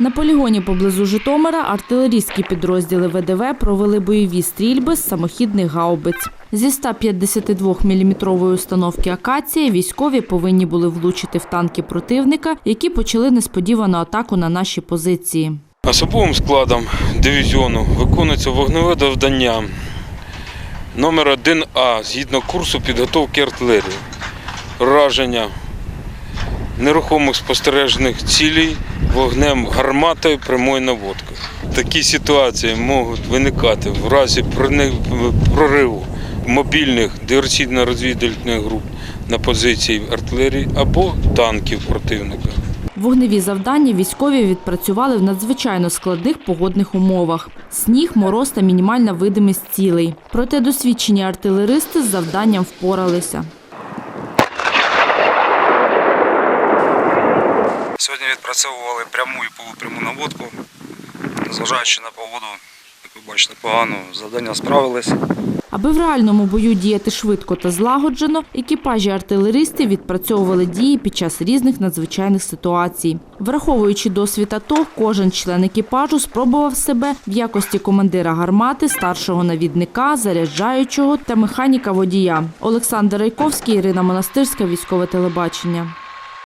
На полігоні поблизу Житомира артилерійські підрозділи ВДВ провели бойові стрільби з самохідних гаубиць. Зі 152-мм установки «Акація» військові повинні були влучити в танки противника, які почали несподівану атаку на наші позиції. Особовим складом дивізіону виконується вогневе завдання номер 1А згідно курсу підготовки артилерії. Враження нерухомих спостережних цілей вогнем гармати прямої наводки. Такі ситуації можуть виникати в разі прориву мобільних диверсійно-розвідувальних груп на позиції артилерії або танків противника. Вогневі завдання військові відпрацювали в надзвичайно складних погодних умовах. Сніг, мороз та мінімальна видимість цілей. Проте досвідчені артилеристи з завданням впоралися. Відпрацьовували пряму і полупряму наводку. Незважаючи на погоду, як ви бачите, погано завдання справились. Аби в реальному бою діяти швидко та злагоджено, екіпажі артилеристів відпрацьовували дії під час різних надзвичайних ситуацій. Враховуючи досвід АТО, кожен член екіпажу спробував себе в якості командира гармати, старшого навідника, заряджаючого та механіка водія. Олександр Райковський, Ірина Монастирська, військове телебачення.